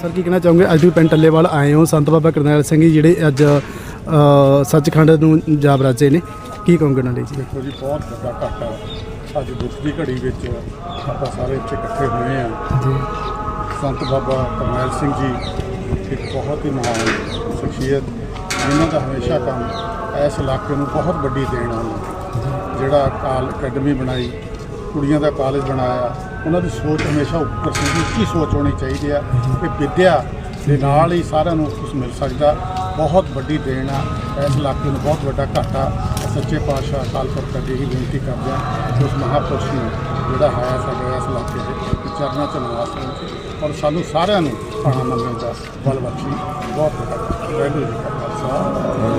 Sir ਕੀ ਕਹਿਣਾ ਚਾਹੋਗੇ? ਅੱਜ ਤੁਸੀਂ ਪਿੰਡ ਟੱਲੇਵਾਲ ਆਏ ਹੋ। ਸੰਤ ਬਾਬਾ ਕਰਨੈਲ ਸਿੰਘ ਜੀ ਜਿਹੜੇ ਅੱਜ ਸੱਚਖੰਡ ਨੂੰ ਜਾ ਬਰਾਜੇ ਨੇ। ਕੀ ਕਹੋਗੇ ਉਹਨਾਂ ਲਈ ਜੀ? ਦੇਖੋ ਜੀ ਬਹੁਤ ਵੱਡਾ ਘਾਟਾ ਅੱਜ ਦੁੱਖ ਦੀ ਘੜੀ ਵਿੱਚ ਆਪਾਂ ਸਾਰੇ ਇੱਥੇ ਇਕੱਠੇ ਹੋਏ ਆ ਜੀ। ਸੰਤ ਬਾਬਾ ਕਰਨੈਲ ਸਿੰਘ ਜੀ ਇੱਕ ਬਹੁਤ ਹੀ ਮਹਾਨ ਸ਼ਖਸੀਅਤ ਜਿਨ੍ਹਾਂ ਦਾ ਹਮੇਸ਼ਾ ਕੰਮ ਇਸ ਇਲਾਕੇ ਨੂੰ ਬਹੁਤ ਵੱਡੀ ਦੇਣ ਆ ਜਿਹੜਾ ਕਾਲ ਅਕੈਡਮੀ ਬਣਾਈ, ਕੁੜੀਆਂ ਦਾ ਕਾਲਜ ਬਣਾਇਆ, ਉਹਨਾਂ ਦੀ ਸੋਚ ਹਮੇਸ਼ਾ ਉੱਪਰ ਸੀ, ਉੱਚੀ ਸੋਚ ਹੋਣੀ ਚਾਹੀਦੀ ਆ ਕਿ ਵਿੱਦਿਆ ਦੇ ਨਾਲ ਹੀ ਸਾਰਿਆਂ ਨੂੰ ਕੁਝ ਮਿਲ ਸਕਦਾ। ਬਹੁਤ ਵੱਡੀ ਦੇਣ ਆ, ਇਸ ਇਲਾਕੇ ਨੂੰ ਬਹੁਤ ਵੱਡਾ ਘਾਟਾ। ਸੱਚੇ ਪਾਤਸ਼ਾਹ ਅਕਾਲ ਪੁਰਖ ਅੱਗੇ ਹੀ ਬੇਨਤੀ ਕਰਦੇ ਹਾਂ ਕਿ ਉਸ ਮਹਾਪੁਰਸ਼ ਨੂੰ ਜਿਹੜਾ ਹੈ ਸਾਡੇ ਇਸ ਇਲਾਕੇ ਦੇ ਚਰਨਾਂ ਚ ਨਿਵਾਸ ਕਰਨ ਔਰ ਸਾਨੂੰ ਸਾਰਿਆਂ ਨੂੰ ਭਾਣਾ ਮੰਗਣ ਦਾ ਬਲ ਬਖਸ਼ੀ। ਬਹੁਤ ਵੱਡਾ ਵਾਹਿਗੁਰੂ ਜੀ Uh,